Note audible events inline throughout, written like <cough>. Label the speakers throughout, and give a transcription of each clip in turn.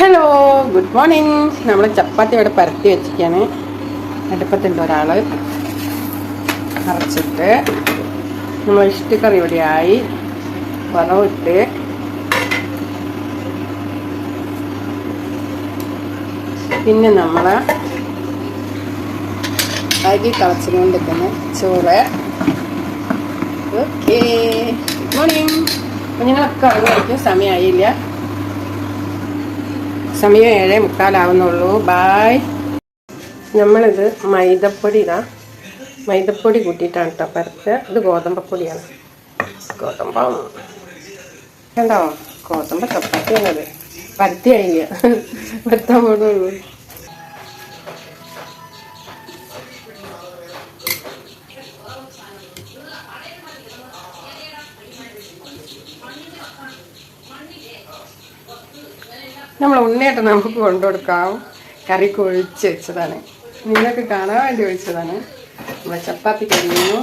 Speaker 1: Hello good morning നമ്മൾ ചപ്പാത്തി ഇവിടെ പരത്തി വെച്ചിരിക്കുകയാണ് അടുപ്പത്തുണ്ട് ഒരാൾ അരച്ചിട്ട് നമ്മൾ ഇഷ്ടക്കറി ഇവിടെയായി. വറവിട്ട്. പിന്നെ നമ്മൾ അരി തിളച്ചുകൊണ്ടിരിക്കുന്ന ചോറ്. ഓക്കേ ഗുഡ് മോർണിംഗ് കുഞ്ഞുങ്ങളൊക്കെ അറിഞ്ഞിരിക്കും സമയമായില്ല. സമയം ഏഴേ മുക്കാലാവുന്നുള്ളൂ. ബായ് നമ്മളിത് മൈദപ്പൊടി ഇതാ മൈദപ്പൊടി കൂട്ടിയിട്ടാണ് കേട്ടോ പരത്ത് ഇത് ഗോതമ്പപ്പൊടിയാണ്. ഗോതമ്പം. കണ്ടോ ഗോതമ്പ ചപ്പാത്തിയാണത്. പരത്തി ആയില്ല പരത്താൻ പോകുന്നുള്ളൂ നമ്മൾ ഉണ്ണിയായിട്ട് നമുക്ക് കൊണ്ടുകൊടുക്കാം. കറി ഒഴിച്ച് വെച്ചതാണ്. നിങ്ങൾക്ക് കാണാൻ വേണ്ടി ഒഴിച്ചതാണ്. നമ്മൾ ചപ്പാത്തി കരിയുന്നു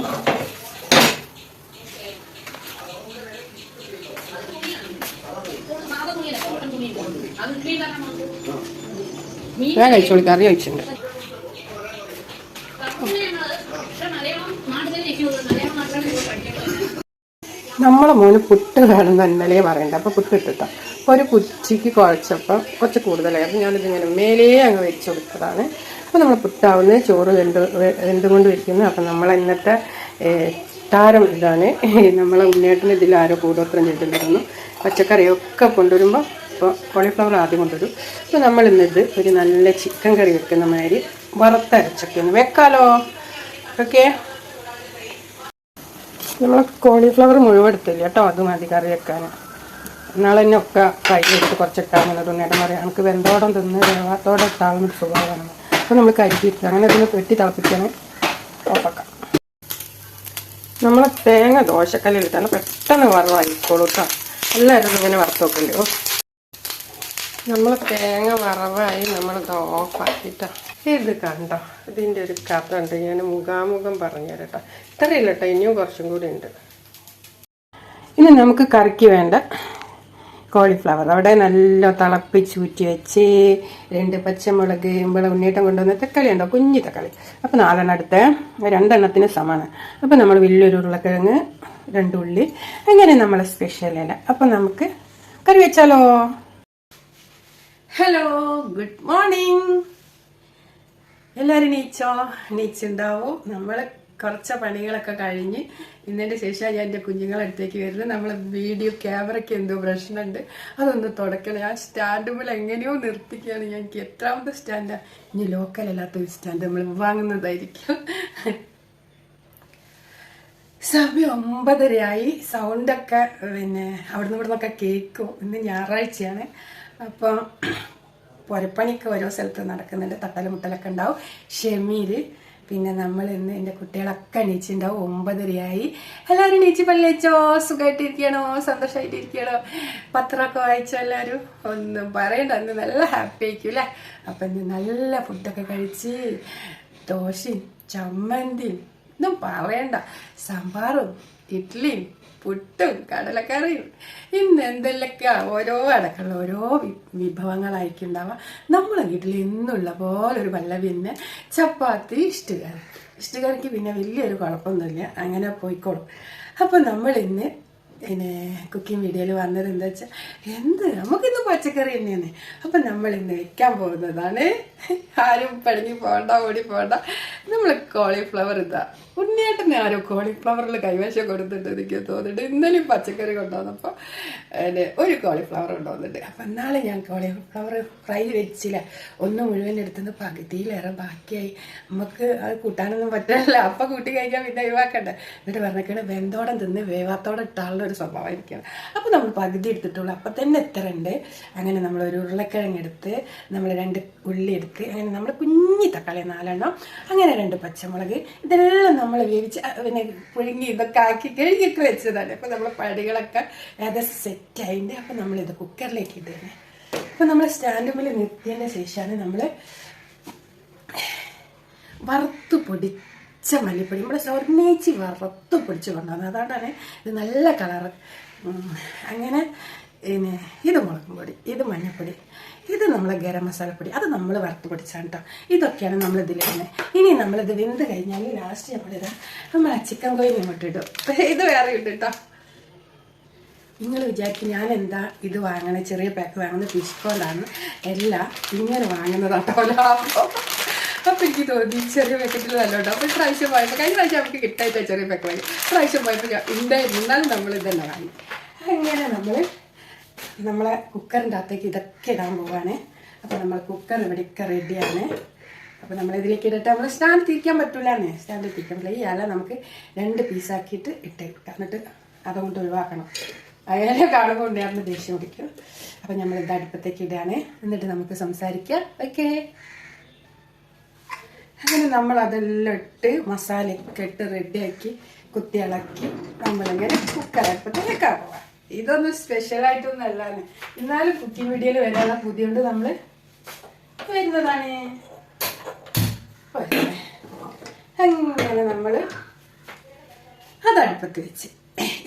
Speaker 1: ഞാൻ കഴിച്ചോളി കറി ഒഴിച്ചിട്ടുണ്ട് നമ്മളെ മോന് പുട്ട് വേണമെന്ന് ഇന്നലെ പറയണ്ട. അപ്പോൾ പുട്ട് ഇട്ടിട്ടോ. അപ്പോൾ ഒരു കുച്ചിക്ക് കുഴച്ചപ്പം കുറച്ച് കൂടുതലായി. അപ്പോൾ ഞാനിതിങ്ങനെ മേലേ അങ്ങ് വെച്ച് കൊടുത്തതാണ്. അപ്പോൾ നമ്മൾ പുട്ടാവുന്ന ചോറ് വെന്ത് കൊണ്ട് വെക്കുന്നു അപ്പോൾ നമ്മൾ ഇന്നത്തെ താരം ഇതാണ്. നമ്മളെ ഉണ്ണേട്ടൻ ഇതിൽ ആരോ കൂടോത്രം ചെയ്തിട്ടുണ്ടായിരുന്നു. പച്ചക്കറിയൊക്കെ കൊണ്ടുവരുമ്പോൾ ഇപ്പോൾ കോളിഫ്ലവർ ആദ്യം കൊണ്ടുവരും. അപ്പോൾ നമ്മൾ ഇന്നിത് ഒരു നല്ല ചിക്കൻ കറി വെക്കുന്ന മാതിരി വറുത്തരച്ചൊക്കെ ഒന്ന് വെക്കാലോ? ഓക്കെ നമ്മൾ കോളിഫ്ലവർ മുഴുവൻ എടുത്തില്ല കേട്ടോ അത് മതി കറി വെക്കാൻ. നാളെ തന്നെ ഒക്കെ കയ്യിലെടുത്ത് കുറച്ചിട്ടാൽ മതി നേരം പറയാം നമുക്ക് വെന്തോടം തിന്ന് വേവാത്തോടെ ഇട്ടാളും സുഖമാണ്. അപ്പോൾ നമ്മൾ കരുതിയിട്ട് അങ്ങനെ ഇതിന് വെട്ടി തിളപ്പിക്കാൻ ഓപ്പാക്കാം നമ്മൾ തേങ്ങ ദോശക്കല്ലിലിട്ടാണ് പെട്ടെന്ന് വറവായിക്കോളൂ കേട്ടോ. എല്ലാവരും ഇങ്ങനെ വറുത്ത് വെക്കണ്ടേ ഓ. നമ്മൾ തേങ്ങ വറവായി നമ്മളിത് ഓഫാക്കിട്ടോ ഇത് കണ്ടോ? ഇതിന്റെ ഒരു കഥ ഉണ്ട് ഞാൻ മുഖാമുഖം പറഞ്ഞു തരട്ടോ ഇത്രയില്ല കേട്ടോ ഇനിയും കുറച്ചും കൂടി ഉണ്ട്. ഇനി നമുക്ക് കറിക്ക് വേണ്ട കോളിഫ്ലവർ. അവിടെ നല്ല തിളപ്പിച്ച് ഊറ്റി വെച്ച് രണ്ട് പച്ചമുളക് ഇമ്പള ഉണ്ണീട്ടം കൊണ്ടുവന്ന തക്കാളി ഉണ്ടോ? കുഞ്ഞി തക്കാളി. അപ്പോൾ നാലെണ്ണം എടുത്ത്. രണ്ടെണ്ണത്തിന് സമാണ്. അപ്പോൾ നമ്മൾ വലിയൊരു ഉരുളക്കിഴങ്ങ് രണ്ട് ഉള്ളി അങ്ങനെ നമ്മളെ സ്പെഷ്യൽ ഇല. അപ്പോൾ നമുക്ക് കറി വെച്ചാലോ? ഹലോ ഗുഡ് മോർണിംഗ് എല്ലാവരും നീച്ചോ? നീച്ചുണ്ടാവും. നമ്മൾ കുറച്ച് പണികളൊക്കെ കഴിഞ്ഞ് ഇന്നതിന്റെ ശേഷം ഞാൻ എന്റെ കുഞ്ഞുങ്ങളെ അടുത്തേക്ക് വരുന്നത്. നമ്മൾ വീഡിയോ ക്യാമറയ്ക്ക് എന്തോ പ്രശ്നമുണ്ട്. അതൊന്ന് തുടക്കണം. ആ സ്റ്റാൻഡുമ്പോൾ എങ്ങനെയോ നിർത്തിക്കുകയാണ്. ഞാൻ എനിക്ക് എത്രാമത്തെ സ്റ്റാൻഡാണ് ഇനി ലോക്കലല്ലാത്തൊരു സ്റ്റാൻഡ് നമ്മൾ വാങ്ങുന്നതായിരിക്കും. സമയം ഒമ്പതരയായി. സൗണ്ടൊക്കെ പിന്നെ അവിടുന്ന് ഇവിടുന്നൊക്കെ കേൾക്കും. ഇന്ന് ഞായറാഴ്ചയാണ്. അപ്പം പുരപ്പണിയൊക്കെ ഓരോ സ്ഥലത്ത് നടക്കുന്നുണ്ട്. തട്ടലും മുട്ടലൊക്കെ ഉണ്ടാവും. ഷെമീൽ പിന്നെ നമ്മൾ ഇന്ന് എന്റെ കുട്ടികളൊക്കെ എണീച്ചിട്ടുണ്ടാവും ഒമ്പതരയായി. എല്ലാവരും എണീച്ച് പള്ളിച്ചോ സുഖമായിട്ടിരിക്കണോ? സന്തോഷമായിട്ടിരിക്കണോ? പത്രമൊക്കെ വായിച്ചോ എല്ലാവരും? ഒന്നും പറയണ്ട. അന്ന് നല്ല ഹാപ്പി ആയിരിക്കും അല്ലേ? അപ്പം ഇന്ന് നല്ല ഫുഡൊക്കെ കഴിച്ച് ദോശയും ചമ്മന്തിയും ഒന്നും പറയണ്ട. സാമ്പാറും ഇഡ്ഡലിയും പുട്ടും കടലക്കറിയും. ഇന്ന് എന്തെല്ലൊക്കെ ഓരോ അടക്കമുള്ള ഓരോ വിഭവങ്ങളായിരിക്കും ഉണ്ടാവുക നമ്മളെ വീട്ടിൽ എന്നുള്ള പോലെ ഒരു വല്ല പിന്നെ ചപ്പാത്തി ഇഷ്ടുകറി. ഇഷ്ടുകറിക്ക് പിന്നെ വലിയൊരു കുഴപ്പമൊന്നുമില്ല. അങ്ങനെ പോയിക്കോളും. അപ്പം നമ്മൾ ഇന്ന് പിന്നെ കുക്കിംഗ് വീഡിയോയിൽ വന്നത് എന്താ വെച്ചാൽ എന്ത് നമുക്കിന്ന് പച്ചക്കറി തന്നെയാണ് അപ്പം നമ്മൾ ഇന്ന് വയ്ക്കാൻ പോകുന്നതാണ്. ആരും പഴങ്ങി പോകണ്ട ഓടി പോകണ്ട നമ്മൾ കോളിഫ്ലവർ ഇതാ. ഉണ്ണിയായിട്ടെന്നെ ആരോ കോളിഫ്ലവറിൽ കൈവശം കൊടുത്തിട്ട് എനിക്ക് തോന്നിട്ട് ഇന്നലെയും പച്ചക്കറി കൊണ്ടുവന്നപ്പോൾ ഒരു കോളിഫ്ലവർ കൊണ്ടുവന്നിട്ട് അപ്പം നാളെ ഞാൻ കോളിഫ്ലവർ ഫ്രൈ വെച്ചില്ല. ഒന്ന് മുഴുവൻ എടുത്തുനിന്ന് പകുതിയിലേറെ ബാക്കിയായി. നമുക്ക് അത് കൂട്ടാനൊന്നും പറ്റില്ല. അപ്പം കൂട്ടി കഴിക്കാൻ പിന്നെ ഒഴിവാക്കണ്ടേ. എന്നിട്ട് പറഞ്ഞേക്കണേ വെന്തോടം തിന്ന് വേവാത്തോടെ ഇട്ടാളുള്ള ഒരു സ്വഭാവമായിരിക്കണം അപ്പോൾ നമ്മൾ പകുതി എടുത്തിട്ടുള്ളൂ. അപ്പം തന്നെ എത്ര ഉണ്ട്? അങ്ങനെ നമ്മൾ ഒരു ഉരുളക്കിഴങ്ങ് എടുത്ത് നമ്മൾ രണ്ട് ഉള്ളി എടുത്ത് അങ്ങനെ നമ്മൾ കുഞ്ഞി തക്കാളി നാലെണ്ണം അങ്ങനെ രണ്ട് പച്ചമുളക് ഇതെല്ലാം നമ്മൾ വേവിച്ച് പിന്നെ പുഴുങ്ങി ഇതൊക്കെ ആക്കി കഴുകിയൊക്കെ വെച്ചതാണ്. അപ്പോൾ നമ്മൾ പടികളൊക്കെ ഏകദേശം സെറ്റായിട്ട് അപ്പോൾ നമ്മളിത് കുക്കറിലേക്ക് ഇടുന്നത് അപ്പോൾ നമ്മൾ സ്റ്റാൻഡ് മുമ്പിൽ നിർത്തിയതിന് ശേഷമാണ് നമ്മൾ വറുത്ത് പൊടിച്ച മല്ലിപ്പൊടി നമ്മുടെ സ്വർണേച്ചി വറുത്ത് പൊടിച്ച് കൊണ്ടുവന്നത്. അതുകൊണ്ടാണ് ഇത് നല്ല കളറ്. അങ്ങനെ പിന്നെ ഇത് മുളകും പൊടി ഇത് മഞ്ഞൾപ്പൊടി ഇത് നമ്മളെ ഗരം മസാലപ്പൊടി അത് നമ്മൾ വറുത്ത് പൊടിച്ചാണ് കേട്ടോ ഇതൊക്കെയാണ് നമ്മൾ ഇതിലിടുന്നത് ഇനി നമ്മളിത് വെന്ത് കഴിഞ്ഞാൽ ലാസ്റ്റ് നമ്മളിത് നമ്മൾ ആ ചിക്കൻ കോഴി ഇങ്ങോട്ട് ഇടും. ഇത് വേറെ ഇടും കേട്ടോ നിങ്ങൾ വിചാരിക്കും ഞാൻ എന്താ ഇത് വാങ്ങണേ? ചെറിയ പാക്ക് വാങ്ങുന്നത് ഫിഷ് കോളാണ് എല്ലാം ഇങ്ങനെ വാങ്ങുന്നതാട്ടോ ലാഭം. അപ്പം എനിക്ക് തോന്നി. ചെറിയ പാക്കറ്റിൽ നല്ലോട്ടോ അപ്പോൾ പ്രാവശ്യം പോയപ്പോൾ കഴിഞ്ഞ പ്രാവശ്യം നമുക്ക് കിട്ടായിട്ട് ചെറിയ പാക്കറ്റ് പ്രാവശ്യം പോയപ്പോൾ ഉണ്ടായിരുന്നാലും നമ്മൾ ഇതന്നെ വാങ്ങി. അങ്ങനെ നമ്മൾ നമ്മളെ കുക്കറിന്റെ അകത്തേക്ക് ഇതൊക്കെ ഇടാൻ പോവാണ്. അപ്പോൾ നമ്മൾ കുക്കർ ഇവിടെയൊക്കെ റെഡിയാണ് അപ്പോൾ നമ്മൾ ഇതിലേക്ക് ഇട്ടിട്ട് നമ്മൾ സ്റ്റാൻഡ് തിരിക്കാൻ പറ്റില്ലാന്നേ സ്റ്റാൻഡിൽ തിരിക്കാൻ പറ്റില്ല. ഈ നമുക്ക് രണ്ട് പീസാക്കിയിട്ട് ഇട്ടേക്കാം എന്നിട്ട് അതുകൊണ്ട് ഒഴിവാക്കണം. അയാളെ കാണുമ്പോൾ ഉണ്ടായിരുന്ന ദേഷ്യം പിടിക്കും. അപ്പം നമ്മൾ ഇത് അടുപ്പത്തേക്ക് ഇടുകയാണ് എന്നിട്ട് നമുക്ക് സംസാരിക്കാം. ഓക്കേ. അങ്ങനെ നമ്മൾ അതെല്ലാം ഇട്ട് മസാലയൊക്കെ ഇട്ട് റെഡിയാക്കി കുത്തി ഇളക്കി നമ്മളിങ്ങനെ കുക്കർ അടുപ്പത്തേക്ക് വെക്കാൻ പോവാം. ഇതൊന്നും സ്പെഷ്യലായിട്ടൊന്നും അല്ലാന്ന്. എന്നാലും കുക്കിംഗ് വീഡിയോയിൽ വരാനുള്ള പുതിയോണ്ട് നമ്മൾ വരുന്നതാണ്. അങ്ങനെ നമ്മൾ അത് അടുപ്പത്ത് വെച്ച്.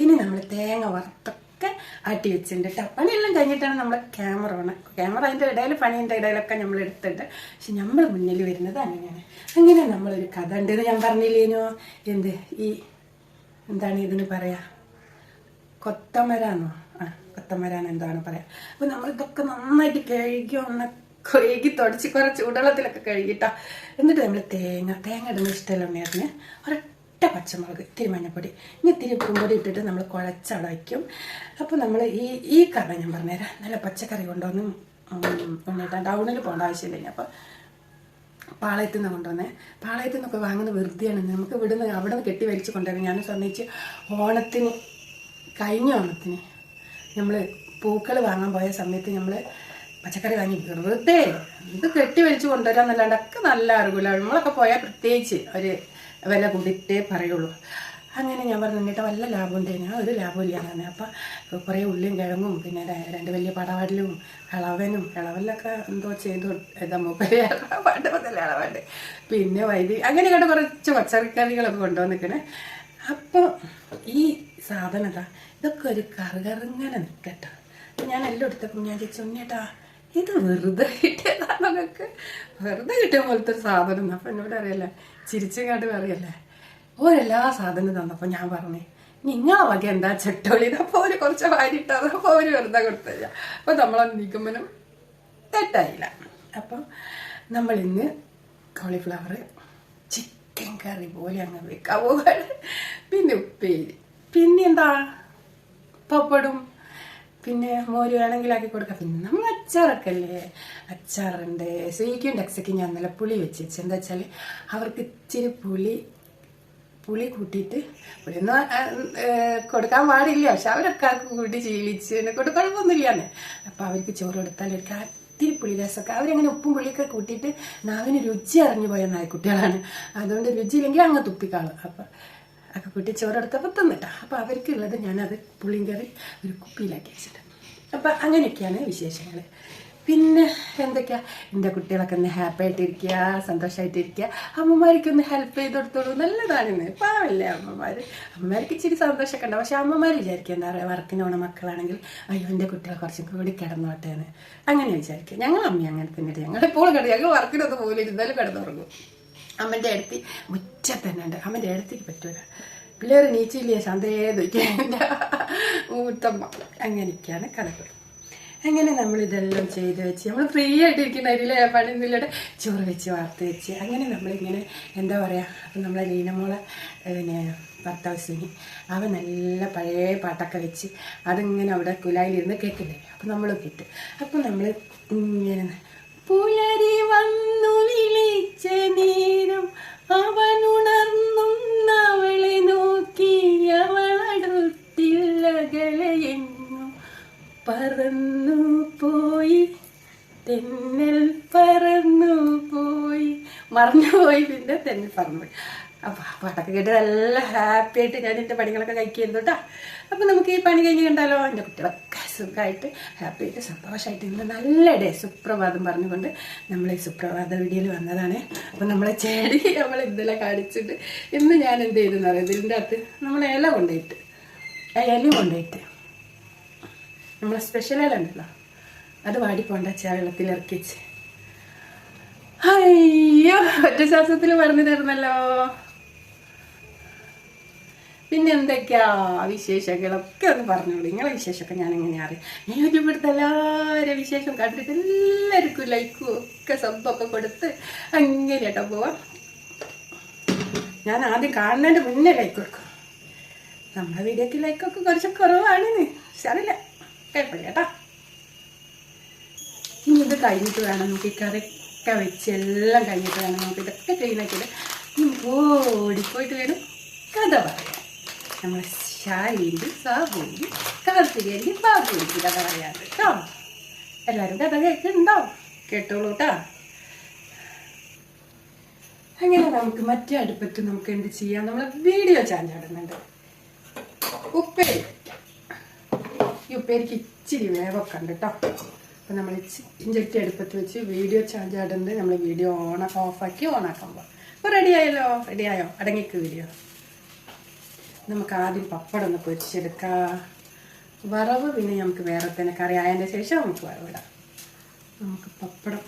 Speaker 1: ഇനി നമ്മൾ തേങ്ങ വറുത്തൊക്കെ ആട്ടി വെച്ചിട്ടുണ്ട് കേട്ടോ പണിയെല്ലാം കഴിഞ്ഞിട്ടാണ് നമ്മൾ ക്യാമറ ഓണ ക്യാമറ അതിന്റെ ഇടയിൽ പണീന്റെ ഇടയിലൊക്കെ നമ്മൾ എടുത്തിട്ട്. പക്ഷെ നമ്മൾ മുന്നിൽ വരുന്നത് അങ്ങനെയാണ്. അങ്ങനെ നമ്മളൊരു കഥ ഉണ്ട്. ഞാൻ പറഞ്ഞില്ലേനോ എന്ത്? ഈ എന്താണ് ഇതിന് പറയാ? കൊത്തമരാന്നോ? ആ കൊത്തമരാൻ എന്താണ് പറയാ? അപ്പൊ നമ്മൾ ഇതൊക്കെ നന്നായിട്ട് കഴുകി ഒന്ന് കഴുകി തുടച്ച് കുറച്ച് ചൂടുവെള്ളത്തിലൊക്കെ കഴുകിട്ടാ. എന്നിട്ട് നമ്മൾ തേങ്ങ തേങ്ങ ഇടുന്ന ഇഷ്ടമല്ല ഉണ്ണിയറിന് ഒരൊറ്റ പച്ചമുളക് ഇത്തിരി മഞ്ഞപ്പൊടി. ഇനി ഇത്തിരി ഉപ്പുംപൊടി ഇട്ടിട്ട് നമ്മൾ കുഴച്ചടയ്ക്കും അപ്പോൾ നമ്മൾ ഈ ഈ കറി ഞാൻ പറഞ്ഞുതരാം നല്ല പച്ചക്കറി കൊണ്ടുവന്ന് ഉണ്ണിട്ടാൻ ടൗണിൽ പോകേണ്ട ആവശ്യമില്ല ഇനി. അപ്പോൾ പാളയത്തിൽ നിന്ന് കൊണ്ടുവന്നേ. പാളയത്തിൽ നിന്നൊക്കെ വാങ്ങുന്ന വെറുതെയാണ്. നമുക്ക് ഇവിടുന്ന് അവിടെ നിന്ന് കെട്ടി വലിച്ച് കൊണ്ടുവരും ഞാൻ സമ്മതിച്ച് ഓണത്തിന് കഴിഞ്ഞ ഓണത്തിന് നമ്മൾ പൂക്കൾ വാങ്ങാൻ പോയ സമയത്ത് നമ്മൾ പച്ചക്കറി വാങ്ങി വെറുതെ ഇത് കെട്ടി വലിച്ച് കൊണ്ടുവരാമെന്നല്ലാണ്ടൊക്കെ നല്ല അറിവില്ല നമ്മളൊക്കെ പോയാൽ പ്രത്യേകിച്ച് ഒരു വില കൂടിയിട്ടേ പറയുള്ളൂ. അങ്ങനെ ഞാൻ പറഞ്ഞു എന്നിട്ട് വല്ല ലാഭം ഉണ്ടേനു ഒരു ലാഭമില്ല തന്നെ അപ്പം കുറേ ഉള്ളിയും കിഴങ്ങും പിന്നെ രണ്ട് വലിയ പടവലും ഇളവനും ഇളവലൊക്കെ എന്തോ ചെയ്തു. എന്താ ഇളവാണ്ട് <laughs> മുതൽ പിന്നെ വൈദ്യുതി അങ്ങനെ കണ്ട് കുറച്ച് പച്ചക്കറികളൊക്കെ കൊണ്ടുവന്നിക്കണേ. അപ്പോൾ ഈ സാധനം ഇതാ ഇതൊക്കെ ഒരു കറുകറങ്ങനെ നിൽക്കട്ടോ ഞാൻ എല്ലാം എടുത്തപ്പോൾ ഞാൻ ചോദിച്ചു ഉണ്ണിയേട്ടാ ഇത് വെറുതെ കിട്ടിയതാണ് നിങ്ങൾക്ക് വെറുതെ കിട്ടിയ പോലത്തെ ഒരു സാധനം അപ്പം എന്നോട് അറിയില്ല ചിരിച്ചങ്ങാട്ട് പറയല്ലേ ഓരെല്ലാ സാധനവും തന്നപ്പോൾ ഞാൻ പറഞ്ഞു നിങ്ങളെ വക എന്താ ചെട്ടോളി? അപ്പോൾ അവർ കുറച്ച് വാരിട്ടത് അപ്പോൾ അവർ വെറുതെ കൊടുത്തില്ല അപ്പോൾ നമ്മളത് നീക്കുമ്പോഴും തെറ്റായില്ല. അപ്പം നമ്മളിന്ന് കോളിഫ്ലവർ ചിക്കൻ കറി പോലെ അങ്ങ് വെക്കാൻ പോവാണ്. പിന്നെ ഉപ്പേരി. പിന്നെന്താ പപ്പടും പിന്നെ മോര് വേണമെങ്കിൽ ആക്കി കൊടുക്കാം. പിന്നെ നമ്മൾ അച്ചാറൊക്കെ അച്ചാറുണ്ട്. സ്വീക്കും ടെക്സയ്ക്ക് ഞാൻ നല്ല പുളി വെച്ച് വെച്ച് എന്താ വെച്ചാൽ അവർക്ക് ഇച്ചിരി പുളി പുളി കൂട്ടിയിട്ട് പുളിയൊന്നും കൊടുക്കാൻ പാടില്ല. പക്ഷെ അവരൊക്കെ കൂട്ടി ശീലിച്ച് എന്നെ കൊണ്ട് കുഴപ്പമൊന്നുമില്ലാന്ന്. അപ്പം അവർക്ക് ചോറ് കൊടുത്താൽ അവർക്ക് ഇത്തിരി പുളി രസമൊക്കെ അവരങ്ങനെ ഉപ്പും പുളിയൊക്കെ കൂട്ടിയിട്ട് നാവിന് രുചി അറിഞ്ഞു പോയ നായ്ക്കുട്ടികളാണ്. അതുകൊണ്ട് രുചിയില്ലെങ്കിൽ അങ്ങ് തുപ്പിക്കാളും. അപ്പം ഒക്കെ കൂട്ടി ചോറെടുത്തപ്പോൾ തിന്നിട്ടാ. അപ്പം അവർക്കുള്ളത് ഞാനത് പുളിയും കറി ഒരു കുപ്പിയിലാക്കി വെച്ചിട്ടുണ്ട് അപ്പം അങ്ങനെയൊക്കെയാണ് വിശേഷങ്ങൾ പിന്നെ എന്തൊക്കെയാ? എന്റെ കുട്ടികളൊക്കെ ഒന്ന് ഹാപ്പി ആയിട്ടിരിക്കുക സന്തോഷമായിട്ടിരിക്കുക അമ്മമാർക്കൊന്ന് ഹെൽപ്പ് ചെയ്ത് കൊടുത്തോളൂ നല്ലതാണെന്ന്. പാവല്ലേ അമ്മമാർ അമ്മമാർക്ക് ഇച്ചിരി സന്തോഷമൊക്കെ ഉണ്ടാവും പക്ഷെ അമ്മമാർ വിചാരിക്കുക എന്താ പറയുക വർക്കിന് പോണ മക്കളാണെങ്കിൽ അയ്യോ എന്റെ കുട്ടികൾ കുറച്ചും കൂടി കിടന്നോട്ടെ എന്ന്. അങ്ങനെ വിചാരിക്കുക ഞങ്ങൾ അമ്മ അങ്ങനെ തന്നെ ഞങ്ങൾ ഇപ്പോൾ കിടന്നു ഞങ്ങൾ വർക്കിനൊന്നും പോലും ഇരുന്നാലും കിടന്നുറങ്ങും. അമ്മന്റെ അടുത്ത് മുറ്റത്ത് തന്നെ ഉണ്ട് അമ്മന്റെ അടുത്തേക്ക് പറ്റൂല. പിള്ളേർ നീച്ചില്ലേ ശാന്തയെ ദുഃഖില്ല മൂത്തമ്മ അങ്ങനെയൊക്കെയാണ് കഥകൾ. അങ്ങനെ നമ്മൾ ഇതെല്ലാം ചെയ്ത് വെച്ച് നമ്മൾ ഫ്രീ ആയിട്ടിരിക്കുന്നതിലെ പണിയൊന്നുമില്ലാതെ ചോറ് വെച്ച് വാർത്ത് വെച്ച് അങ്ങനെ നമ്മളിങ്ങനെ എന്താ പറയുക അപ്പം നമ്മളെ ലീനമോളെ പിന്നെ ഭർത്താവ് അവൻ നല്ല പഴയ പാട്ടൊക്കെ വെച്ച് അതിങ്ങനെ അവിടെ കുലായിലിരുന്ന് കേൾക്കില്ലേ? അപ്പം നമ്മൾ കിട്ടും. അപ്പം നമ്മൾ ഇങ്ങനെ പുലരി വന്നു വിളിച്ച നേരം അവനുണർന്നവളെ നോക്കി അവളടുത്തില്ലകലയെങ്ങും പറന്നു പോയി. തെന്നൽ പറന്നു പോയി. മറന്നു പോയി പിന്നെ തെന്നൽ പറന്നു. പോയി ആ പാട്ടൊക്കെ കേട്ട് നല്ല ഹാപ്പി ആയിട്ട് ഞാൻ എന്റെ പണികളൊക്കെ കഴിക്കുന്നു കേട്ടോ. അപ്പോൾ നമുക്ക് ഈ പണി കഴിഞ്ഞ് കണ്ടാലോ എന്റെ കുട്ടികളൊക്കെ. സുഖമായിട്ട് ഹാപ്പി ആയിട്ട് സന്തോഷമായിട്ട് ഇന്ന് നല്ല ഡേ സുപ്രഭാതം പറഞ്ഞുകൊണ്ട് നമ്മൾ ഈ സുപ്രഭാത വീഡിയോയിൽ വന്നതാണ്. അപ്പോൾ നമ്മളെ ചെടി നമ്മൾ ഇന്നലെ കാണിച്ചിട്ട് ഇന്ന് ഞാൻ എന്ത് ചെയ്തെന്ന് അറിയാം? ഇതിന്റെ അകത്ത് നമ്മൾ ഇല കൊണ്ടുപോയിട്ട് ഇല കൊണ്ടുപോയിട്ട്. നമ്മളെ സ്പെഷ്യൽ ഇല ഉണ്ടല്ലോ അത് വാടിപ്പോണ്ട ചാ വെള്ളത്തിൽ ഇറക്കിച്ച് അയ്യോ ഒറ്റ ശ്വാസത്തിൽ പറഞ്ഞു തരുന്നല്ലോ. പിന്നെ എന്തൊക്കെയാ വിശേഷങ്ങളൊക്കെ ഒന്ന് പറഞ്ഞോളൂ. നിങ്ങളെ വിശേഷമൊക്കെ ഞാൻ എങ്ങനെയാ അറിയാം? ഞാൻ യൂട്യൂബിലത്തെ എല്ലാവരും വിശേഷം കണ്ടിട്ട് എല്ലാവർക്കും ലൈക്കും ഒക്കെ സബ്ബൊക്കെ കൊടുത്ത് അങ്ങനെ കേട്ടോ പോവാം. ഞാൻ ആദ്യം കാണുന്നതിന്റെ മുന്നേ ലൈക്ക് കൊടുക്കും. നമ്മുടെ വീഡിയോക്ക് ലൈക്കൊക്കെ കുറച്ച് കുറവാണ് അറിയില്ല. കേട്ടില്ല കേട്ടോ. ഇനി ഇത് കഴിഞ്ഞിട്ട് വേണം നമുക്ക് ഈ കറിയൊക്കെ വെച്ച് എല്ലാം കഴിഞ്ഞിട്ട് വേണം നമുക്ക് ഇതൊക്കെ ഇനി ഓടിപ്പോയിട്ട് വേണം കഥ പറയാം. നമ്മളെ ശാലിന്റെ സാബുവിന്റെ കാർത്തികേന്റെ ബാബുവിന്റെ കഥ പറയാറ് കേട്ടോ. എല്ലാവരും കഥ കേൾക്കുന്നുണ്ടോ? കേട്ടോളൂ കേട്ടോ. അങ്ങനെ നമുക്ക് മറ്റേ അടുപ്പത്ത് നമുക്ക് എന്ത് ചെയ്യാം? നമ്മൾ വീഡിയോ ചാഞ്ചാടുന്നുണ്ട് ഉപ്പേരി ഈ ഉപ്പേരിക്ക് ഇച്ചിരി വേവൊക്കെ ഉണ്ട് കേട്ടോ. അപ്പം നമ്മൾ ഇഞ്ചട്ടി അടുപ്പത്ത് വെച്ച് വീഡിയോ ചാർജ് ആടുന്നത് നമ്മൾ വീഡിയോ ഓണ ഓഫാക്കി ഓണാക്കാൻ പോകും അപ്പോൾ റെഡിയായല്ലോ റെഡിയായോ അടങ്ങിക്ക് വീഡിയോ നമുക്ക് ആദ്യം പപ്പടം ഒന്ന് പൊരിച്ചെടുക്കാം. വറവ് പിന്നെ നമുക്ക് വേറെ തന്നെ കറി ആയതിന്റെ ശേഷം നമുക്ക് വറവിടാം. നമുക്ക് പപ്പടം.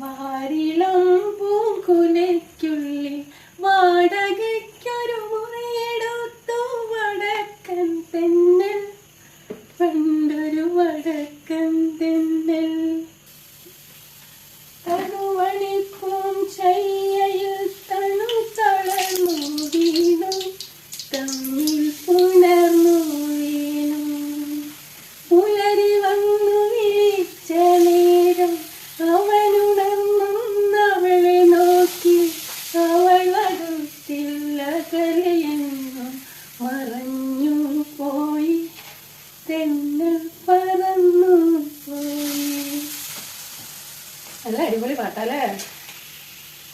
Speaker 1: വാരിളം പൂങ്കുലയ്ക്കുള്ളിൽ വാടകയ്ക്കൊരു മുറിയെടുത്തു വടക്കൻ തെന്നൽ പണ്ടൊരു വടക്കൻ തെന്നൽ തണുവണിപ്പൂം ചയ്യയിൽ തണു തളർന്നു വീണു തമ്മിൽ പുണർന്നു വീണു പുലരി വന്നു വീഴ്ച നേരം അവനുണർന്നവളെ നോക്കി അവൾ അടുത്തില്ല കലയെന്നും മറഞ്ഞു പോയി തെന്നൽ പറന്നു പോയി നല്ല അടിപൊളി പാട്ടല്ലേ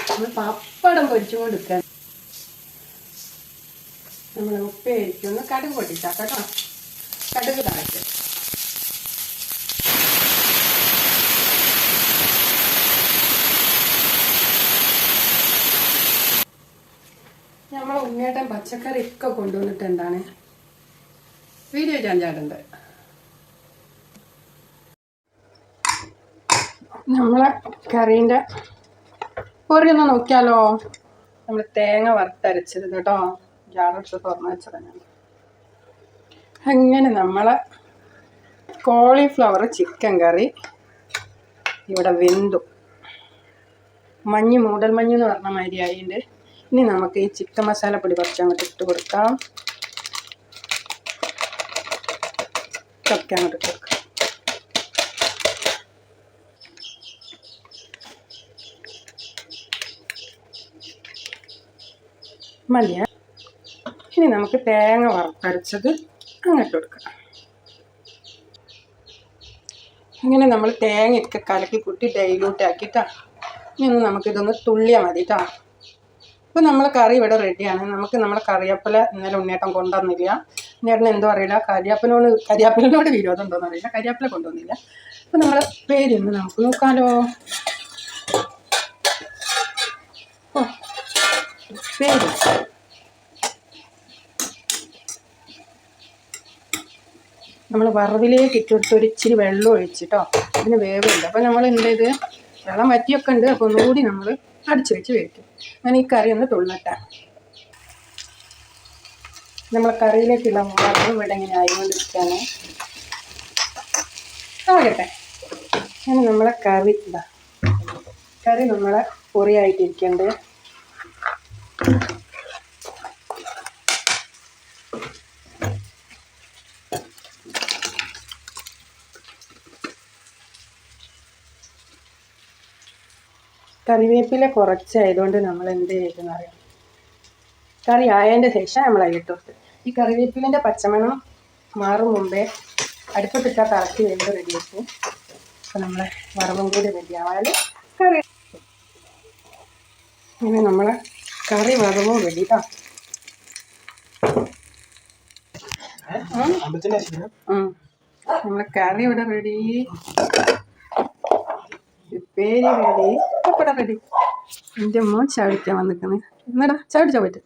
Speaker 1: നമ്മൾ പപ്പടം നമ്മൾ നമ്മൾ ഉപ്പേരിക്കൊന്ന് കടുക് പൊട്ടിച്ചാ കേട്ടോ. കടുക് താഴ്ത്തി നമ്മൾ ഉണ്ണിയേട്ടൻ പച്ചക്കറി ഒക്കെ കൊണ്ടുവന്നിട്ട് എന്താണ്? വീഡിയോ ചാഞ്ചാടുണ്ട് നമ്മളെ കറീന്റെ പൊറിയൊന്ന് നോക്കിയാലോ? നമ്മൾ തേങ്ങ വറുത്തരച്ചിരുന്നു കേട്ടോ ജാറെടുത്ത് തുറന്നു വെച്ചതാണ്. അങ്ങനെ നമ്മൾ കോളിഫ്ലവർ ചിക്കൻ കറി ഇവിടെ വെന്തു. മഞ്ഞ് മൂടൽ മഞ്ഞ് എന്ന് പറഞ്ഞ മാതിരി ആയിട്ടുണ്ട് ഇനി നമുക്ക് ഈ ചിക്കൻ മസാലപ്പൊടി കുറച്ച് അങ്ങോട്ട് ഇട്ട് കൊടുക്കാം. ഒക്കെ അങ്ങോട്ട് ഇട്ട് കൊടുക്കാം. മതിയ ഇനി നമുക്ക് തേങ്ങ വറുത്തരച്ചത് അങ്ങോട്ട് കൊടുക്കാം. ഇങ്ങനെ നമ്മൾ തേങ്ങ ഒക്കെ കലക്കി കൂട്ടി ഡൈലൂട്ട് ആക്കിയിട്ടാണ് ഇനി ഒന്ന് നമുക്കിതൊന്ന് തുള്ളിയാൽ മതി കേട്ടോ അപ്പോൾ നമ്മളെ കറി ഇവിടെ റെഡിയാണ് നമുക്ക് നമ്മളെ കറിയപ്പല ഇന്നലെ ഉണ്ണേട്ടം കൊണ്ടുവന്നില്ല. ഉണ്ണിയേട്ടൻ എന്തോ അറിയില്ല. കരിയാപ്പലോട് കരിയാപ്പലിനോട് വിരോധം ഉണ്ടോയെന്ന് അറിയില്ല. കരിയാപ്പല കൊണ്ടുവന്നില്ല. അപ്പോൾ നമ്മളെ ഇന്ന് നമുക്ക് നോക്കാലോ. പേര് നമ്മൾ വറവിലേക്ക് ഒരു ഇച്ചിരി വെള്ളം ഒഴിച്ചിട്ടോ. അതിന് വേവുണ്ട് അപ്പോൾ നമ്മൾ എന്ത് ചെയ്ത്? വെള്ളം വറ്റിയൊക്കെ ഉണ്ട്. അപ്പോൾ ഒന്നുകൂടി നമ്മൾ അടിച്ചു വെച്ച് വേവിക്കും. അങ്ങനെ ഈ കറി ഒന്ന് തുള്ളട്ടെ. നമ്മൾ കറിയിലേക്കുള്ള മുളക് ഇവിടെ ഇങ്ങനെ ആയിക്കൊണ്ടിരിക്കുകയാണ്. ആകട്ടെ. അങ്ങനെ നമ്മളെ കറി ഇതാ. കറി നമ്മളെ പൊറിയായിട്ടിരിക്കുന്നുണ്ട്. കറിവേപ്പില കുറച്ചായതുകൊണ്ട് നമ്മൾ എന്ത് ചെയ്തെന്ന് അറിയാം. കറി ആയതിന്റെ ശേഷം നമ്മൾ അതിലിട്ട് കൊടുത്ത്. ഈ കറിവേപ്പിലിന്റെ പച്ചമണം മാറും മുമ്പേ അടുപ്പത്തിട്ടാൽ കറക്റ്റ് വേണ്ടി റെഡിയാക്കും അപ്പോൾ നമ്മളെ വറവും കൂടി റെഡിയാവാൽ കറി ഇനി നമ്മളെ കറി വറവോ റെഡി കേട്ടോ നമ്മളെ കറി ഇവിടെ റെഡി ഉപ്പേരി റെഡി ഇവിടെ റെഡി എന്റെ മോൻ ചാടിക്കാൻ വന്നിക്കുന്നത് എന്നടാ ചാടിച്ചാ പറ്റും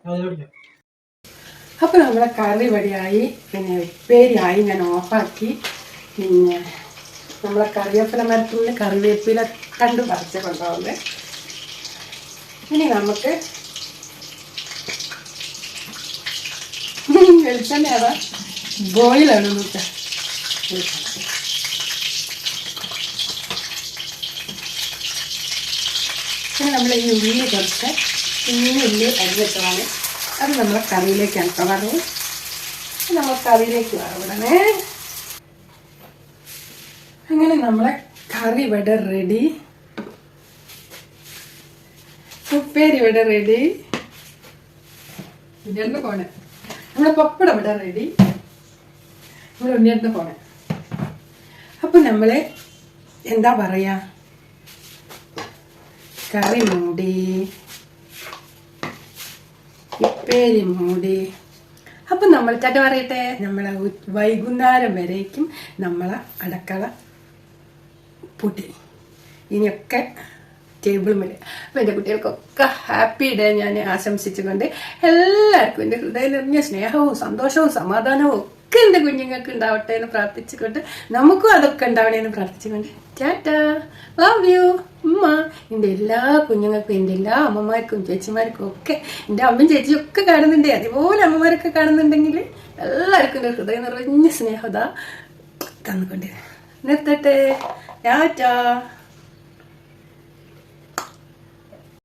Speaker 1: അപ്പോൾ നമ്മളെ കറി റെഡിയായി പിന്നെ ഉപ്പേരിയായി ഞാൻ ഓഫാക്കി പിന്നെ നമ്മളെ കറിവേപ്പില മരത്തിൽ കറിവേപ്പില കണ്ട് പറിച്ച് കൊണ്ടുപോകുന്നത് ഇനി നമുക്ക് വെളിച്ചെണ്ണ ഏതാ ബോയിലാണ് നോക്കാം പിന്നെ നമ്മൾ ഈ ഉള്ളി കുറച്ച് കുഞ്ഞു ഉള്ളി അരിഞ്ഞിട്ടതാണ് അത് നമ്മളെ കറിയിലേക്കാണ് കേട്ടോ നമ്മൾ കറിയിലേക്ക് വറവിടണേ അങ്ങനെ നമ്മളെ കറി ഇവിടെ റെഡി ഉപ്പേരി ഇവിടെ റെഡി പിന്നെ പോണെ നമ്മുടെ പപ്പടം ഇടാൻ റെഡി നമ്മൾ ഉണ്ണിയുടെ പോണെ. അപ്പൊ നമ്മൾ എന്താ പറയാ? കറി മൂടി ഉപ്പേരി മൂടി. അപ്പം നമ്മൾ ചട്ട പറയട്ടെ? നമ്മളെ വൈകുന്നേരം വരേക്കും നമ്മളെ അടക്കള പൂട്ടി. ഇനിയൊക്കെ ടേബിൾ മേലെ. അപ്പം എന്റെ കുട്ടികൾക്കൊക്കെ ഹാപ്പി ഡേ ഞാൻ ആശംസിച്ചുകൊണ്ട് എല്ലാവർക്കും എന്റെ ഹൃദയം നിറഞ്ഞ സ്നേഹവും സന്തോഷവും സമാധാനവും ഒക്കെ എന്റെ കുഞ്ഞുങ്ങൾക്ക് ഉണ്ടാവട്ടെ എന്ന് പ്രാർത്ഥിച്ചുകൊണ്ട് നമുക്കും അതൊക്കെ ഉണ്ടാവണേ എന്ന് പ്രാർത്ഥിച്ചുകൊണ്ട് ടാറ്റ. ലവ് യു ഉമ്മ. എന്റെ എല്ലാ കുഞ്ഞുങ്ങൾക്കും എന്റെ എല്ലാ അമ്മമാർക്കും ചേച്ചിമാർക്കും ഒക്കെ എന്റെ അമ്മയും ചേച്ചിയും ഒക്കെ കാണുന്നുണ്ട്. അതുപോലെ അമ്മമാരൊക്കെ കാണുന്നുണ്ടെങ്കിൽ എല്ലാവർക്കും എന്റെ ഹൃദയം നിറഞ്ഞ സ്നേഹത തന്നുകൊണ്ട് നിർത്തട്ടെ. ടാറ്റ.